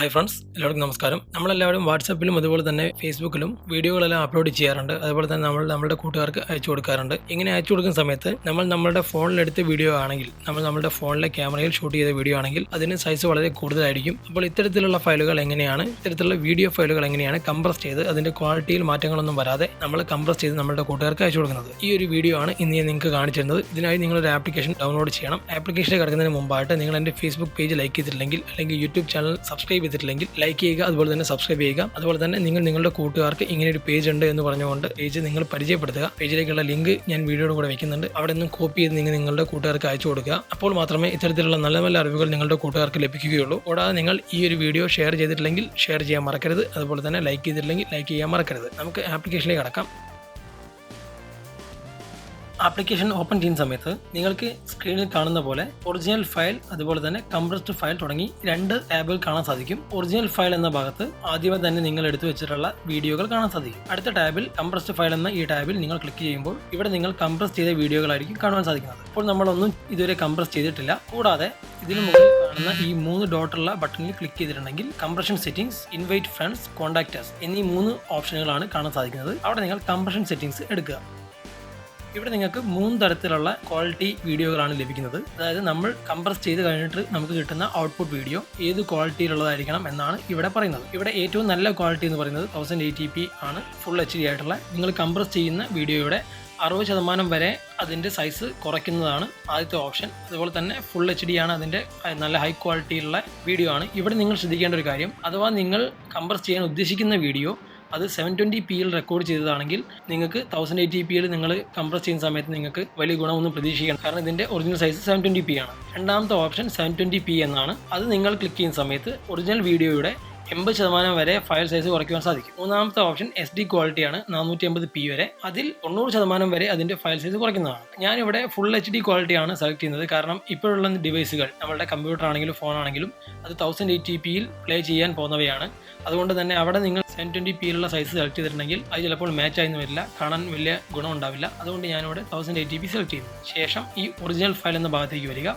Hi friends എല്ലാവർക്കും നമസ്കാരം. നമ്മളെല്ലാവരും വാട്സപ്പിലും അതുപോലെ തന്നെ ഫേസ്ബുക്കിലും വീഡിയോകളെല്ലാം അപ്ലോഡ് ചെയ്യാറുണ്ട്. അതുപോലെ തന്നെ നമ്മൾ നമ്മുടെ കൂട്ടുകാർക്ക് അയച്ചു കൊടുക്കാറുണ്ട്. ഇങ്ങനെ അയച്ചു കൊടുക്കുന്ന സമയത്ത് നമ്മൾ നമ്മുടെ ഫോണിലെടുത്ത വീഡിയോ ആണെങ്കിൽ നമ്മൾ നമ്മുടെ ഫോണിലെ ക്യാമറയിൽ ഷൂട്ട് ചെയ്ത വീഡിയോ ആണെങ്കിൽ അതിന് സൈസ് വളരെ കൂടുതലായിരിക്കും. അപ്പോൾ ഇത്തരത്തിലുള്ള ഫയലുകൾ എങ്ങനെയാണ് ഇത്തരത്തിലുള്ള വീഡിയോ ഫയലുകൾ എങ്ങനെയാണ് കംപ്രസ് ചെയ്ത് അതിന്റെ ക്വാളിറ്റിയിൽ മാറ്റങ്ങളൊന്നും വരാതെ നമ്മൾ കംപ്രസ് ചെയ്ത് നമ്മുടെ കൂട്ടുകാർക്ക് അയച്ചു കൊടുക്കുന്നത്? ഈ ഒരു വീഡിയോ ആണ് ഇന്ന് ഞാൻ നിങ്ങൾക്ക് കാണിച്ചു തരുന്നത്. ഇതിനായി നിങ്ങളൊരു ആപ്ലിക്കേഷൻ ഡൗൺലോഡ് ചെയ്യണം. ആപ്ലിക്കേഷനിൽ കിടക്കുന്നതിന് മുമ്പായിട്ട് നിങ്ങൾ എന്റെ ഫേസ്ബുക്ക് പേജ് ലൈക്ക് ചെയ്തിട്ടില്ലെങ്കിൽ അല്ലെങ്കിൽ യൂട്യൂബ് ചാനൽ സബ്സ്ക്രൈബ് ചെയ്തിട്ടില്ലെങ്കിൽ ലൈക്ക് ചെയ്യുക അതുപോലെ തന്നെ സബ്സ്ക്രൈബ് ചെയ്യുക. അതുപോലെ തന്നെ നിങ്ങൾ നിങ്ങളുടെ കൂട്ടുകാർക്ക് ഇങ്ങനെ ഒരു പേജ് ഉണ്ട് എന്ന് പറഞ്ഞുകൊണ്ട് പേജ് നിങ്ങൾ പരിചയപ്പെടുത്തുക. പേജിലേക്കുള്ള ലിങ്ക് ഞാൻ വീഡിയോയുടെ കൂടെ വെക്കുന്നുണ്ട്. അവിടെ നിന്നും കോപ്പി ചെയ്ത് നിങ്ങൾ നിങ്ങളുടെ കൂട്ടുകാർക്ക് അയച്ചു കൊടുക്കുക. അപ്പോൾ മാത്രമേ ഇത്തരത്തിലുള്ള നല്ല നല്ല അറിവുകൾ നിങ്ങളുടെ കൂട്ടുകാർക്ക് ലഭിക്കുകയുള്ളൂ. കൂടാതെ നിങ്ങൾ ഈ ഒരു വീഡിയോ ഷെയർ ചെയ്തിട്ടില്ലെങ്കിൽ ഷെയർ ചെയ്യാൻ മറക്കരുത്. അതുപോലെ തന്നെ ലൈക്ക് ചെയ്തിട്ടില്ലെങ്കിൽ ലൈക്ക് ചെയ്യാൻ മറക്കരുത്. നമുക്ക് ആപ്ലിക്കേഷനിലേക്ക് കടക്കാം ആപ്ലിക്കേഷൻ ഓപ്പൺ ചെയ്യുന്ന സമയത്ത് നിങ്ങൾക്ക് സ്ക്രീനിൽ കാണുന്ന പോലെ ഒറിജിനൽ ഫയൽ അതുപോലെ തന്നെ കംപ്രസ്ഡ് ഫയൽ തുടങ്ങി രണ്ട് ടാബുകൾ കാണാൻ സാധിക്കും. ഒറിജിനൽ ഫയൽ എന്ന ഭാഗത്ത് ആദ്യമേ തന്നെ നിങ്ങൾ എടുത്തു വെച്ചിട്ടുള്ള വീഡിയോകൾ കാണാൻ സാധിക്കും. അടുത്ത ടാബിൽ കംപ്രസ്ഡ് ഫയൽ എന്ന ഈ ടാബിൽ നിങ്ങൾ ക്ലിക്ക് ചെയ്യുമ്പോൾ ഇവിടെ നിങ്ങൾ കംപ്രസ് ചെയ്ത വീഡിയോകളായിരിക്കും കാണുവാൻ സാധിക്കുന്നത്. അപ്പോൾ നമ്മളൊന്നും ഇതുവരെ കംപ്രസ് ചെയ്തിട്ടില്ല. കൂടാതെ ഇതിന് മുകളിൽ കാണുന്ന ഈ മൂന്ന് ഡോട്ടുള്ള ബട്ടണിൽ ക്ലിക്ക് ചെയ്തിട്ടുണ്ടെങ്കിൽ compression settings invite friends contactors എന്നീ മൂന്ന് ഓപ്ഷനുകളാണ് കാണാൻ സാധിക്കുന്നത്. അവിടെ നിങ്ങൾ കംപ്രഷൻ സെറ്റിംഗ്സ് എടുക്കുക. ഇവിടെ നിങ്ങൾക്ക് മൂന്ന് തരത്തിലുള്ള ക്വാളിറ്റി വീഡിയോകളാണ് ലഭിക്കുന്നത്. അതായത് നമ്മൾ കംപ്രസ് ചെയ്ത് കഴിഞ്ഞിട്ട് നമുക്ക് കിട്ടുന്ന ഔട്ട്പുട്ട് വീഡിയോ ഏത് ക്വാളിറ്റിയിലുള്ളതായിരിക്കണം എന്നാണ് ഇവിടെ പറയുന്നത്. ഇവിടെ ഏറ്റവും നല്ല ക്വാളിറ്റി എന്ന് പറയുന്നത് തൗസൻഡ് എയ്റ്റി പി ആണ്. ഫുൾ എച്ച് ഡി ആയിട്ടുള്ള. നിങ്ങൾ കംപ്രസ് ചെയ്യുന്ന വീഡിയോയുടെ അറുപത് ശതമാനം വരെ അതിന്റെ സൈസ് കുറയ്ക്കുന്നതാണ് ആദ്യത്തെ ഓപ്ഷൻ അതുപോലെ തന്നെ ഫുൾ എച്ച് ഡി ആണ് അതിന്റെ നല്ല ഹൈ ക്വാളിറ്റിയുള്ള വീഡിയോ ആണ്. ഇവിടെ നിങ്ങൾ ശ്രദ്ധിക്കേണ്ട ഒരു കാര്യം അഥവാ നിങ്ങൾ കംപ്രസ് ചെയ്യാൻ ഉദ്ദേശിക്കുന്ന വീഡിയോ അത് സെവൻ ട്വന്റി പിയിൽ റെക്കോർഡ് ചെയ്തതാണെങ്കിൽ നിങ്ങൾക്ക് തൗസൻഡ് എയ്റ്റി പിയിൽ നിങ്ങൾ കംപ്രസ് ചെയ്യുന്ന സമയത്ത് നിങ്ങൾക്ക് വലിയ ഗുണമൊന്നും പ്രതീക്ഷിക്കണം കാരണം ഇതിന്റെ original size seven twenty p ആണ്. രണ്ടാമത്തെ ഓപ്ഷൻ സെവൻ ട്വന്റി പി എന്നാണ്. അത് നിങ്ങൾ ക്ലിക്ക് ചെയ്യുന്ന സമയത്ത് ഒറിജിനൽ വീഡിയോയുടെ എൺപത് ശതമാനം വരെ ഫയൽ സൈസ് കുറയ്ക്കുവാൻ സാധിക്കും. മൂന്നാമത്തെ ഓപ്ഷൻ എസ് ഡി ക്വാളിറ്റിയാണ് നാനൂറ്റി അമ്പത് പി വരെ. അതിൽ തൊണ്ണൂറ് ശതമാനം വരെ അതിന്റെ ഫയൽ സൈസ് കുറയ്ക്കുന്നതാണ്. ഞാനിവിടെ ഫുൾ എച്ച് ഡി ക്വാളിറ്റിയാണ് സെലക്ട് ചെയ്യുന്നത്. കാരണം ഇപ്പോഴുള്ള ഡിവൈസുകൾ നമ്മളുടെ കമ്പ്യൂട്ടർ ആണെങ്കിലും ഫോൺ ആണെങ്കിലും അത് തൗസൻഡ് എയ്റ്റി പിയിൽ പ്ലേ ചെയ്യാൻ പോകുന്നവയാണ്. അതുകൊണ്ട് തന്നെ അവിടെ നിങ്ങൾ സെവൻ ട്വന്റി പിയിലുള്ള സൈസ് സെലക്ട് ചെയ്തിട്ടുണ്ടെങ്കിൽ അത് ചിലപ്പോൾ മാച്ച് ആയി വരില്ല. കാണാൻ വലിയ ഗുണം ഉണ്ടാവില്ല അതുകൊണ്ട് ഞാനിവിടെ തൗസൻഡ് എയ്റ്റി പി സെലക്ട് ചെയ്യുന്നു. ശേഷം ഈ ഒറിജിനൽ ഫയൽ എന്ന ഭാഗത്തേക്ക് വരിക.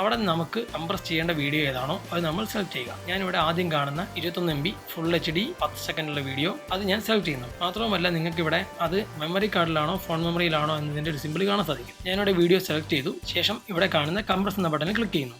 അവിടെ നമുക്ക് കംപ്രസ് ചെയ്യേണ്ട വീഡിയോ ഏതാണോ അത് നമ്മൾ സെലക്ട് ചെയ്യുക. ഞാനിവിടെ ആദ്യം കാണുന്ന ഇരുപത്തൊന്ന് M B full H D പത്ത് സെക്കൻഡുള്ള വീഡിയോ അത് ഞാൻ സെലക്ട് ചെയ്യുന്നു. മാത്രവുമല്ല നിങ്ങൾക്ക് ഇവിടെ അത് മെമ്മറി കാർഡിലാണോ ഫോൺ മെമ്മറിയിലാണോ എന്നതിന്റെ ഒരു സിമ്പിൾ കാണാൻ സാധിക്കും. ഞാനിവിടെ വീഡിയോ സെലക്ട് ചെയ്തു. ശേഷം ഇവിടെ കാണുന്ന കംപ്രസ് എന്ന ബട്ടണിൽ ക്ലിക്ക് ചെയ്യുന്നു.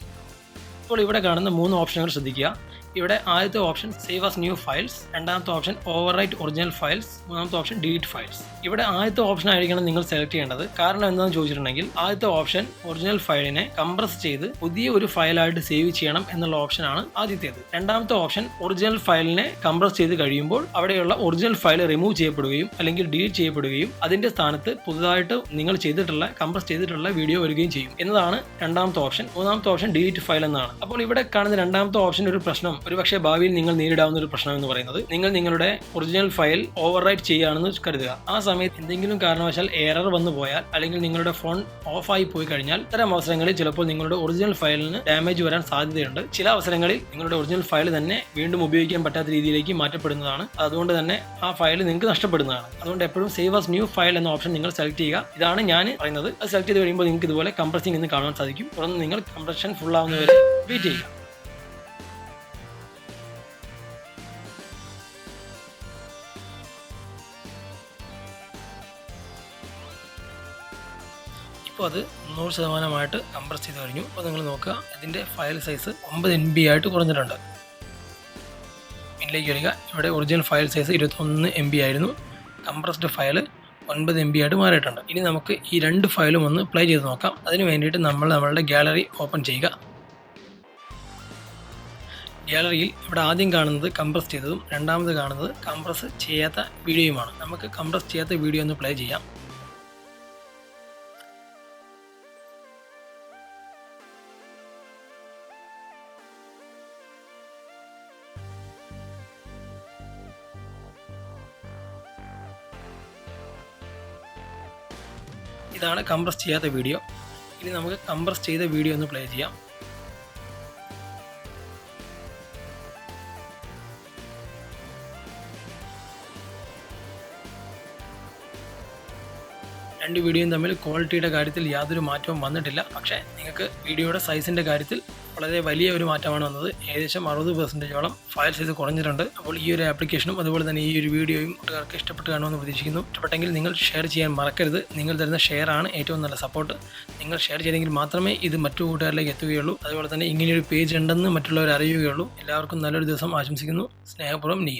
ഇപ്പോൾ ഇവിടെ കാണുന്ന മൂന്ന് ഓപ്ഷനുകൾ ശ്രദ്ധിക്കുക. ഇവിടെ ആദ്യത്തെ option save as new files രണ്ടാമത്തെ option over right original files മൂന്നാമത്തെ ഓപ്ഷൻ ഡിലീറ്റ് ഫയൽസ് ഇവിടെ ആദ്യത്തെ ഓപ്ഷൻ ആയിരിക്കണം നിങ്ങൾ സെലക്ട് ചെയ്യേണ്ടത്. കാരണം എന്താണെന്ന് ചോദിച്ചിട്ടുണ്ടെങ്കിൽ ആദ്യത്തെ ഓപ്ഷൻ ഒറിജിനൽ ഫയലിനെ കംപ്രസ് ചെയ്ത് പുതിയ ഒരു ഫയലായിട്ട് സേവ് ചെയ്യണം എന്നുള്ള ഓപ്ഷനാണ് ആദ്യത്തേത്. രണ്ടാമത്തെ ഓപ്ഷൻ ഒറിജിനൽ ഫയലിനെ കംപ്രസ് ചെയ്ത് കഴിയുമ്പോൾ അവിടെയുള്ള ഒറിജിനൽ ഫയൽ റിമൂവ് ചെയ്യപ്പെടുകയും അല്ലെങ്കിൽ ഡിലീറ്റ് ചെയ്യപ്പെടുകയും അതിന്റെ സ്ഥാനത്ത് പുതുതായിട്ട് നിങ്ങൾ ചെയ്തിട്ടുള്ള കംപ്രസ് ചെയ്തിട്ടുള്ള വീഡിയോ വരികയും ചെയ്യും. എന്നതാണ് രണ്ടാമത്തെ ഓപ്ഷൻ. മൂന്നാമത്തെ ഓപ്ഷൻ ഡിലീറ്റ് ഫയൽ എന്നാണ്. അപ്പോൾ ഇവിടെ കാണുന്ന രണ്ടാമത്തെ ഓപ്ഷൻ ഒരു പ്രശ്നം. ഒരുപക്ഷെ ഭാവിയിൽ നിങ്ങൾ നേരിടാവുന്ന ഒരു പ്രശ്നം എന്ന് പറയുന്നത്. നിങ്ങൾ നിങ്ങളുടെ ഒറിജിനൽ ഫയൽ ഓവർ റൈറ്റ് ചെയ്യുകയാണെന്ന് കരുതുക. ആ സമയത്ത് എന്തെങ്കിലും കാരണവശാൽ എറർ വന്നു പോയാൽ അല്ലെങ്കിൽ നിങ്ങളുടെ ഫോൺ ഓഫ് ആയി പോയി കഴിഞ്ഞാൽ ഇത്തരം അവസരങ്ങളിൽ ചിലപ്പോൾ നിങ്ങളുടെ ഒറിജിനൽ ഫയലിന് ഡാമേജ് വരാൻ സാധ്യതയുണ്ട്. ചില അവസരങ്ങളിൽ നിങ്ങളുടെ ഒറിജിനൽ ഫയൽ തന്നെ വീണ്ടും ഉപയോഗിക്കാൻ പറ്റാത്ത രീതിയിലേക്ക് മാറ്റപ്പെടുന്നതാണ്. അതുകൊണ്ട് തന്നെ ആ ഫയൽ നിങ്ങൾക്ക് നഷ്ടപ്പെടുന്നതാണ്. അതുകൊണ്ട് എപ്പോഴും സേവ് ആസ് ന്യൂ ഫയൽ എന്ന ഓപ്ഷൻ നിങ്ങൾ സെലക്ട് ചെയ്യുക. ഇതാണ് ഞാൻ പറയുന്നത്. അത് സെലക്ട് ചെയ്ത് കഴിയുമ്പോൾ നിങ്ങൾക്ക് ഇതുപോലെ കംപ്രസിംഗ് എന്ന് കാണാൻ സാധിക്കും. തുടർന്ന് നിങ്ങൾ കംപ്രഷൻ ഫുൾ ആവുന്നവരെ വെയിറ്റ് ചെയ്യുക ഇപ്പോൾ അത് നൂറ് ശതമാനമായിട്ട് കംപ്രസ് ചെയ്ത് കഴിഞ്ഞു. അപ്പോൾ നിങ്ങൾ നോക്കുക ഇതിന്റെ ഫയൽ സൈസ് ഒമ്പത് എം ബി ആയിട്ട് കുറഞ്ഞിട്ടുണ്ട്. പിന്നിലേക്ക് വരിക. ഇവിടെ ഒറിജിനൽ ഫയൽ സൈസ് ഇരുപത്തൊന്ന് എം ബി ആയിരുന്നു. കംപ്രസ്ഡ് ഫയൽ ഒൻപത് എം ബി ആയിട്ട് മാറിയിട്ടുണ്ട്. ഇനി നമുക്ക് ഈ രണ്ട് ഫയലും ഒന്ന് പ്ലേ ചെയ്ത് നോക്കാം. അതിന് വേണ്ടിയിട്ട് നമ്മൾ നമ്മളുടെ ഗാലറി ഓപ്പൺ ചെയ്യുക. ഗാലറിയിൽ ഇവിടെ ആദ്യം കാണുന്നത് കംപ്രസ് ചെയ്തതും രണ്ടാമത് കാണുന്നത് കംപ്രസ് ചെയ്യാത്ത വീഡിയോയുമാണ്. നമുക്ക് കംപ്രസ് ചെയ്യാത്ത വീഡിയോ ഒന്ന് പ്ലേ ചെയ്യാം. ഇതാണ് കംപ്രസ് ചെയ്യാത്ത വീഡിയോ. ഇനി നമുക്ക് കംപ്രസ് ചെയ്ത വീഡിയോ ഒന്ന് പ്ലേ ചെയ്യാം. രണ്ട് വീഡിയോയും തമ്മിൽ ക്വാളിറ്റിയുടെ കാര്യത്തിൽ യാതൊരു മാറ്റവും വന്നിട്ടില്ല. പക്ഷേ നിങ്ങൾക്ക് വീഡിയോയുടെ സൈസിന്റെ കാര്യത്തിൽ വളരെ വലിയ ഒരു മാറ്റമാണ് വന്നത്. ഏകദേശം അറുപത് പെർസെന്റേജോളം ഫയൽ സൈസ് കുറഞ്ഞിട്ടുണ്ട്. അപ്പോൾ ഈ ഒരു ആപ്ലിക്കേഷനും അതുപോലെ തന്നെ ഈ ഒരു വീഡിയോയും കൂട്ടുകാർക്ക് ഇഷ്ടപ്പെട്ട് കാണുമെന്ന് പ്രതീക്ഷിക്കുന്നു. ഇഷ്ടപ്പെട്ടെങ്കിൽ നിങ്ങൾ ഷെയർ ചെയ്യാൻ മറക്കരുത്. നിങ്ങൾ തരുന്ന ഷെയർ ആണ് ഏറ്റവും നല്ല സപ്പോർട്ട് നിങ്ങൾ ഷെയർ ചെയ്തെങ്കിൽ മാത്രമേ ഇത് മറ്റു കൂട്ടുകാരിലേക്ക് എത്തുകയുള്ളൂ. അതുപോലെ തന്നെ ഇങ്ങനെയൊരു പേജ് ഉണ്ടെന്ന് മറ്റുള്ളവർ അറിയുകയുള്ളൂ. എല്ലാവർക്കും നല്ലൊരു ദിവസം ആശംസിക്കുന്നു. സ്നേഹപൂർവം നീൽ